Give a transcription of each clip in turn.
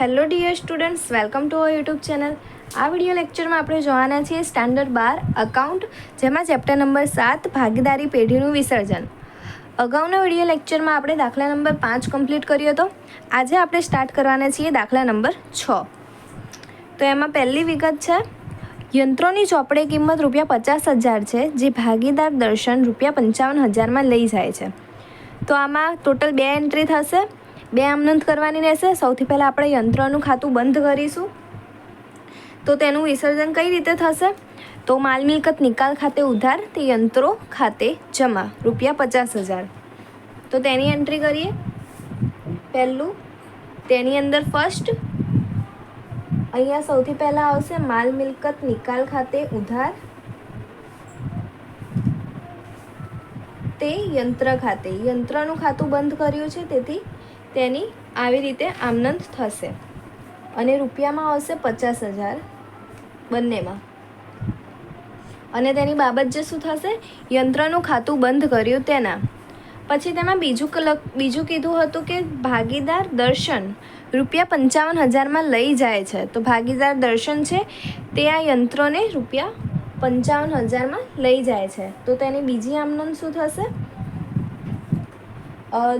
Hello dear students welcome to our YouTube channel આ video લેક્ચરમાં આપણે જોવાના છીએ સ્ટાન્ડર્ડ બાર અકાઉન્ટ જેમાં ચેપ્ટર નંબર સાત, ભાગીદારી પેઢીનું વિસર્જન. અગાઉના વીડિયો લેક્ચરમાં આપણે દાખલા નંબર પાંચ કમ્પ્લીટ કર્યો હતો. આજે આપણે સ્ટાર્ટ કરવાના છીએ દાખલા નંબર છ. તો એમાં પહેલી વિગત છે, યંત્રોની ચોપડે કિંમત રૂપિયા પચાસ હજાર છે, જે ભાગીદાર દર્શન રૂપિયા પંચાવન હજારમાં લઈ જાય છે. તો આમાં ટોટલ બે એન્ટ્રી થશે. બે આમનોંધ કરવાની રહેશે. સૌથી પહેલાં આપણે યંત્રનું ખાતું બંધ કરીશું. તો તેનું વિસર્જન કઈ રીતે થશે? તો માલ મિલકત નિકાલ ખાતે ઉધાર, તે યંત્રો ખાતે જમા. રૂપિયા પચાસ હજાર. તો તેની એન્ટ્રી કરીએ. પહેલું, તેની અંદર ફર્સ્ટ અહીંયા સૌથી પહેલાં આવશે માલ મિલકત નિકાલ ખાતે ઉધાર. તે યંત્ર ખાતે. યંત્રનું ખાતું બંધ કર્યું છે, તેથી તેની આવી રીતે આમનંદ થશે. અને રૂપિયામાં આવશે પચાસ હજાર બંનેમાં. અને તેની બાબત જે શું થશે? યંત્રનું ખાતું બંધ કર્યું તેના. પછી તેમાં બીજું કલક, બીજું કીધું હતું કે ભાગીદાર દર્શન રૂપિયા પંચાવન હજારમાં લઈ જાય છે. તો ભાગીદાર દર્શન છે તે આ યંત્રોને રૂપિયા પંચાવન હજારમાં લઈ જાય છે. તો તેની બીજી આમનંદ શું થશે?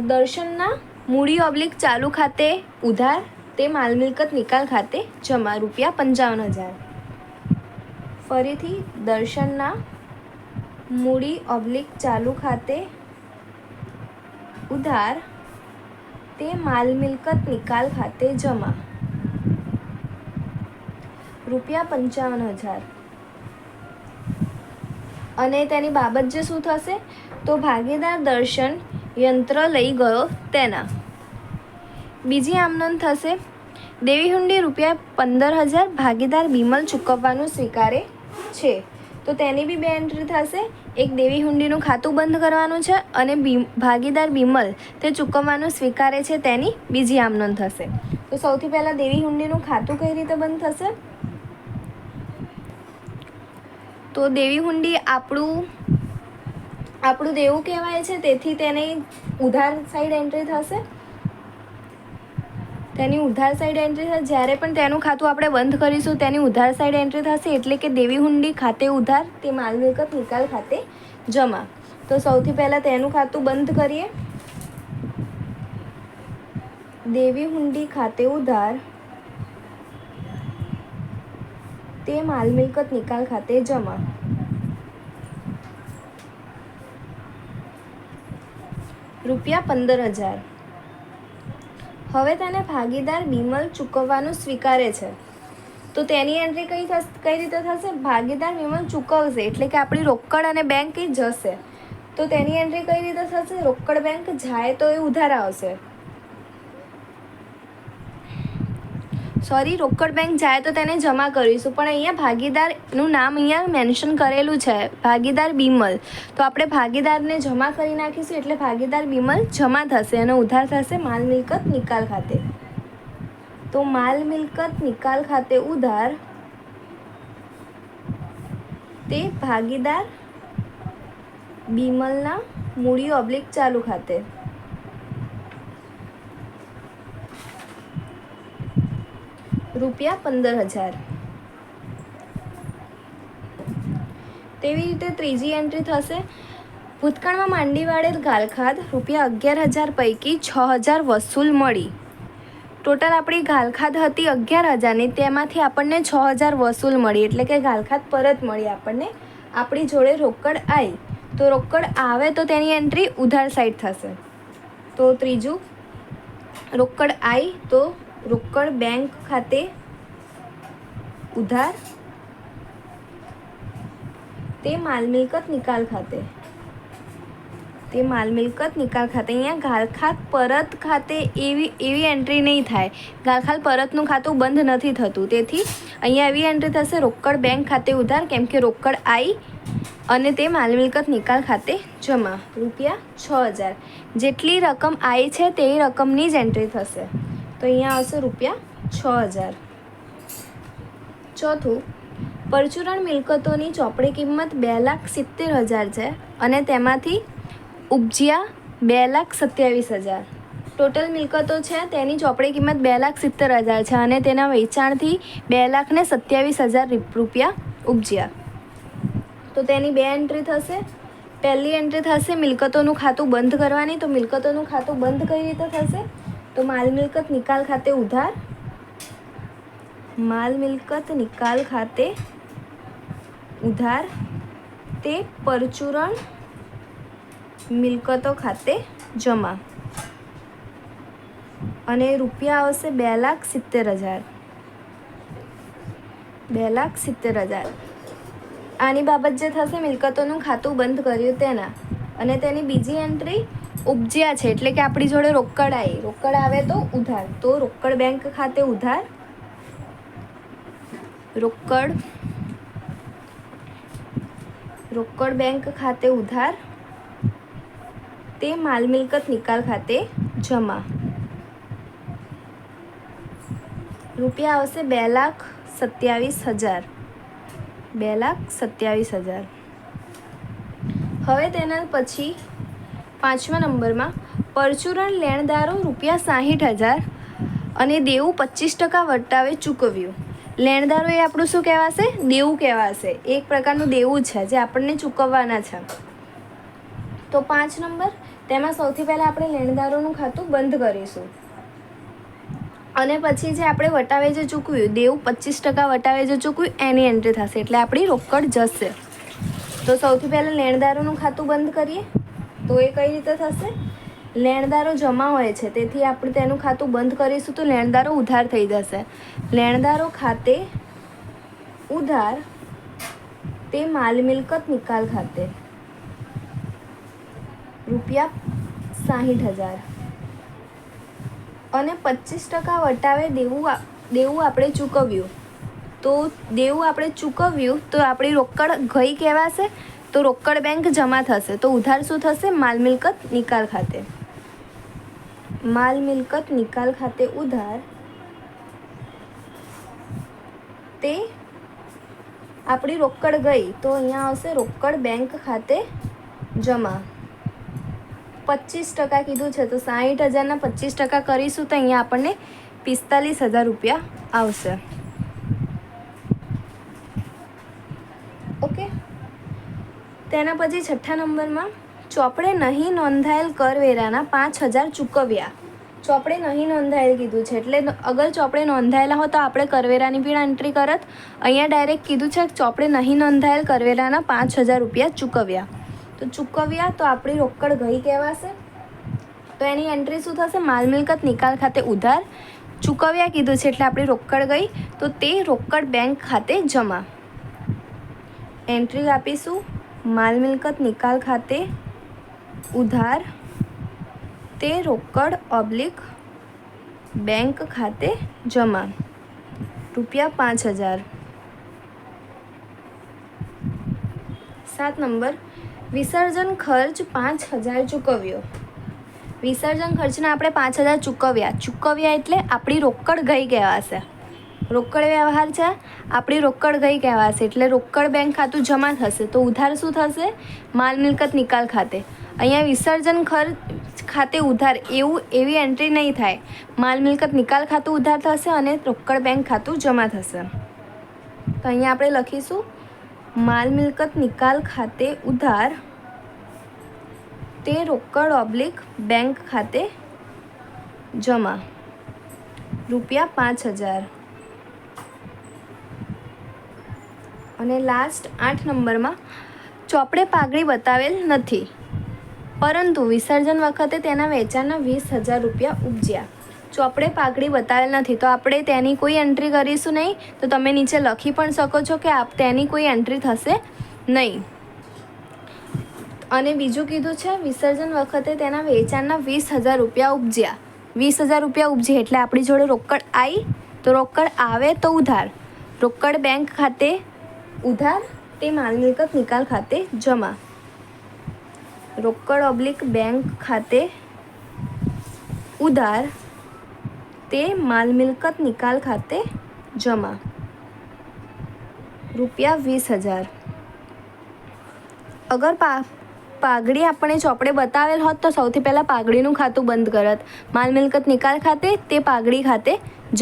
દર્શનના મૂડી ઓબ્લિક ચાલુ ખાતે ઉધાર, તે માલ મિલકત નિકાલ ખાતે જમા રૂપિયા પંચાવન હજાર. ફરીથી દર્શનના મૂડી ઓબ્લિક ચાલુ ખાતે ઉધાર, તે માલ મિલકત નિકાલ ખાતે જમા. રૂપિયા પંચાવન હજાર. અને તેની બાબત જે શું થશે? તો ભાગીદાર દર્શન યંત્ર લઈ ગયો તેના. બીજી આમનોંધ થશે. દેવી હુંડી રૂપિયા પંદર હજાર ભાગીદાર બીમલ ચૂકવવાનું સ્વીકારે છે. તો તેની બી બે એન્ટ્રી થશે. એક દેવી હુંડીનું ખાતું બંધ કરવાનું છે અને ભાગીદાર બીમલ તે ચૂકવવાનું સ્વીકારે છે તેની બીજી આમનોંધ થશે. તો સૌથી પહેલાં દેવી હુંડીનું ખાતું કઈ રીતે બંધ થશે? તો દેવી હુંડી આપણું આપણું દેવું કહેવાય છે, તેથી તેની ઉધાર સાઈડ એન્ટ્રી થશે. તેની ઉધાર સાઈડ એન્ટ્રી થશે. જ્યારે પણ તેનું ખાતું આપણે બંધ કરીશું, તેની ઉધાર સાઈડ એન્ટ્રી થશે એટલે કે દેવી હુંડી ખાતે ઉધાર, તે માલ મિલકત નિકાલ ખાતે જમા. તો સૌથી પહેલાં તેનું ખાતું બંધ કરીએ. દેવી હુંડી ખાતે ઉધાર, તે માલ મિલકત નિકાલ ખાતે જમા. રૂપિયા પંદર હજાર. હવે તેને ભાગીદાર વિમલ ચૂકવવાનું સ્વીકારે છે. તો તેની એન્ટ્રી કઈ થશે કઈ રીતે થશે? ભાગીદાર વિમલ ચૂકવશે, એટલે કે આપણી રોકડ અને બેંક જશે. તો તેની એન્ટ્રી કઈ રીતે થશે? રોકડ બેંક જાય તો એ ઉધાર આવશે. સોરી, રોકડ બેંક જાય તો તેને જમા કરીશું, પણ અહીંયા ભાગીદારનું નામ અહીંયા મેન્શન કરેલું છે, ભાગીદાર બીમલ. તો આપણે ભાગીદારને જમા કરી નાખીશું, એટલે ભાગીદાર બીમલ જમા થશે અને ઉધાર થશે માલ મિલકત નિકાલ ખાતે. તો માલ મિલકત નિકાલ ખાતે ઉધાર તે ભાગીદાર બીમલના મૂડી ઓબ્લિક ચાલુ ખાતે. રૂપિયા પંદર હજાર. તેવી રીતે ત્રીજી એન્ટ્રી થશે. ભૂતકાળમાં માંડી વાળેલ ગાલખાદ રૂપિયા અગિયાર હજાર પૈકી છ હજાર વસૂલ મળી. ટોટલ આપણી ગાલખાદ હતી અગિયાર હજારની, તેમાંથી આપણને છ હજાર વસૂલ મળી. એટલે કે ગાલખાદ પરત મળી આપણને. આપણી જોડે રોકડ આવી તો રોકડ આવે તો તેની એન્ટ્રી ઉધાર સાઈડ થશે. તો ત્રીજું, રોકડ આવી તો રોકડ બેંક ખાતે ઉધાર તે માલ મિલકત નિકાલ ખાતે. તે માલ મિલકત નિકાલ ખાતે. અહીંયા ગાલખાત પરત ખાતે એવી એવી એન્ટ્રી નહીં થાય. ગાલખાલ પરતનું ખાતું બંધ નથી થતું. તેથી અહીંયા એવી એન્ટ્રી થશે, રોકડ બેંક ખાતે ઉધાર, કેમ કે રોકડ આવી અને તે માલ મિલકત નિકાલ ખાતે જમા. રૂપિયા છ હજાર. જેટલી રકમ આવી છે તે રકમની જ એન્ટ્રી થશે. તો અહીંયા આવશે રૂપિયા છ હજાર. ચોથું, પરચુરણ મિલકતોની ચોપડી કિંમત બે લાખ સિત્તેર હજાર છે અને તેમાંથી ઉપજ્યા બે લાખ સત્યાવીસ હજાર. ટોટલ મિલકતો છે તેની ચોપડી કિંમત બે લાખ સિત્તેર હજાર છે અને તેના વેચાણથી બે લાખ ને સત્યાવીસ હજાર રૂપિયા ઉપજ્યા. તો તેની બે એન્ટ્રી થશે. પહેલી એન્ટ્રી થશે મિલકતોનું ખાતું બંધ કરવાની. તો મિલકતોનું ખાતું બંધ કઈ રીતે થશે? તો માલ મિલકત નિકાલ ખાતે ઉધાર? માલ મિલકત નિકાલ ખાતે ઉધાર? તે પરચુરણ મિલકતો ખાતે જમા. અને રૂપિયા આવશે બે લાખ સિત્તેર હજાર. બે લાખ સિત્તેર હજાર. આની બાબત જે થશે, મિલકતોનું ખાતું બંધ કર્યું તેના. અને તેની બીજી એન્ટ્રી ઉપજ્યા છે એટલે કે આપણી જોડે રોકડ આવી રોકડ આવે તો ઉધાર. તો રોકડ બેંક ખાતે ઉધાર. રોકડ. રોકડ બેંક ખાતે ઉધાર. તે માલ મિલકત નિકાલ ખાતે જમા. રૂપિયા આવશે બે લાખ સત્યાવીસ હજાર. બે લાખ સત્યાવીસ હજાર. હવે તેના પછી પાંચમા નંબરમાં પરચુરણ લેણદારો રૂપિયા સાહીઠ હજાર અને દેવું પચીસ ટકા વટાવે ચૂકવ્યું. લેણદારો એ આપણું શું કહેવાશે? દેવું કહેવાશે. એક પ્રકારનું દેવું છે જે આપણને ચૂકવવાના છે. તો પાંચ નંબર, તેમાં સૌથી પહેલાં આપણે લેણદારોનું ખાતું બંધ કરીશું. અને પછી જે આપણે વટાવે જે ચૂકવ્યું, દેવું પચીસ ટકા વટાવે જે ચૂકવ્યું, એની એન્ટ્રી થશે. એટલે આપણી રોકડ જશે. તો સૌથી પહેલાં લેણદારોનું ખાતું બંધ કરીએ. તો એ કઈ રીતે થશે? લેણદારો જમા હોય છે, તેથી આપણે તેનું ખાતું બંધ કરીશું તો લેણદારો ઉધાર થઈ જશે. લેણદારો ખાતે ઉધાર, તે માલ મિલકત નિકાલ ખાતે. રૂપિયા સાહીઠ હજાર. અને પચીસ ટકા વટાવે દેવું દેવું આપણે ચૂકવ્યું. તો દેવું આપણે ચૂકવ્યું તો આપણી રોકડ ગઈ કહેવાશે? તો રોકડ બેંક જમા થશે. તો ઉધાર શું થશે? માલ મિલકત નિકાલ ખાતે. માલ મિલકત નિકાલ ખાતે ઉધાર તે આપણી રોકડ ગઈ. તો અહીંયા આવશે રોકડ બેંક ખાતે જમા. પચીસ ટકા કીધું છે. તો સાહીઠ હજારના પચીસ ટકા કરીશું તો અહીંયા આપણને પિસ્તાલીસ હજાર રૂપિયા આવશે. તેના પછી છઠ્ઠા નંબરમાં, ચોપડે નહીં નોંધાયેલ કરવેરાના પાંચ હજાર ચૂકવ્યા. ચોપડે નહીં નોંધાયેલ કીધું છે, એટલે અગર ચોપડે નોંધાયેલા હોય તો આપણે કરવેરાની પણ એન્ટ્રી કરત. અહીંયા ડાયરેક્ટ કીધું છે કે ચોપડે નહીં નોંધાયેલ કરવેરાના પાંચ હજાર રૂપિયા ચૂકવ્યા. તો ચૂકવ્યા તો આપણી રોકડ ગઈ કહેવાશે. તો એની એન્ટ્રી શું થશે? માલ મિલકત નિકાલ ખાતે ઉધાર. ચૂકવ્યા કીધું છે, એટલે આપણી રોકડ ગઈ. તો તે રોકડ બેંક ખાતે જમા. એન્ટ્રી આપીશું. માલ મિલકત નિકાલ ખાતે ઉધાર તે રોકડ ઓબ્લિક બેંક ખાતે જમા. રૂપિયા પાંચ હજાર. સાત નંબર. વિસર્જન ખર્ચ પાંચ હજાર ચૂકવ્યો. વિસર્જન ખર્ચના આપણે પાંચ હજાર ચૂકવ્યા. ચૂકવ્યા એટલે આપણી રોકડ ગઈ કહેવાશે રોકડ વ્યવહાર છે? આપણી રોકડ ગઈ કહેવાશે. એટલે રોકડ બેંક ખાતું જમા થશે. તો ઉધાર શું થશે? માલ મિલકત નિકાલ ખાતે. અહીંયા વિસર્જન ખર્ચ ખાતે ઉધાર. એવું, એવી એન્ટ્રી નહીં થાય. માલ મિલકત નિકાલ ખાતું ઉધાર થશે અને રોકડ બેંક ખાતું જમા થશે. તો અહીંયા આપણે લખીશું. માલ મિલકત નિકાલ ખાતે ઉધાર. તે રોકડ ઓબ્લિક બેંક ખાતે જમા. રૂપિયા પાંચ હજાર. અને લાસ્ટ આઠ નંબરમાં ચોપડે પાઘડી બતાવેલ નથી. પરંતુ વિસર્જન વખતે તેના વેચાણના વીસ હજાર રૂપિયા ઉપજ્યા. ચોપડે પાઘડી બતાવેલ નથી. તો આપણે તેની કોઈ એન્ટ્રી કરીશું નહીં? તો તમે નીચે લખી પણ શકો છો કે આપ તેની કોઈ એન્ટ્રી થશે નહીં. અને બીજું કીધું છે, વિસર્જન વખતે તેના વેચાણના વીસ હજાર રૂપિયા ઉપજ્યા. વીસ હજાર રૂપિયા ઉપજે એટલે આપણી જોડે રોકડ આવી તો રોકડ આવે તો ઉધાર. રોકડ બેંક ખાતે ઉધાર તે માલ મિલકત નિકાલ ખાતે જમા. રોકડ ઓબ્લિક બેંક ખાતે ઉધાર તે માલ મિલકત નિકાલ ખાતે જમા. રૂપિયા વીસ હજાર. અગર પા, પાઘડી આપણે ચોપડે બતાવેલ હોત તો સૌથી પહેલાં પાઘડીનું ખાતું બંધ કરત. માલ મિલકત નિકાલ ખાતે તે પાઘડી ખાતે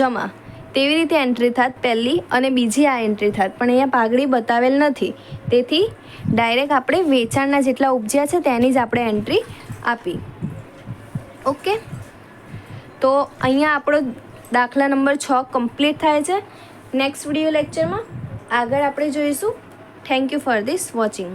જમા. તેવી રીતે એન્ટ્રી થાત પહેલી અને બીજી આ એન્ટ્રી થાત. પણ અહીંયા પાઘડી બતાવેલ નથી. તેથી ડાયરેક્ટ આપણે વેચાણના જેટલા ઉપજ્યા છે તેની જ આપણે એન્ટ્રી આપી. ઓકે તો અહીંયા આપણો દાખલા નંબર છ કમ્પ્લીટ થાય છે. નેક્સ્ટ વીડિયો લેક્ચરમાં આગળ આપણે જોઈશું. Thank you for this watching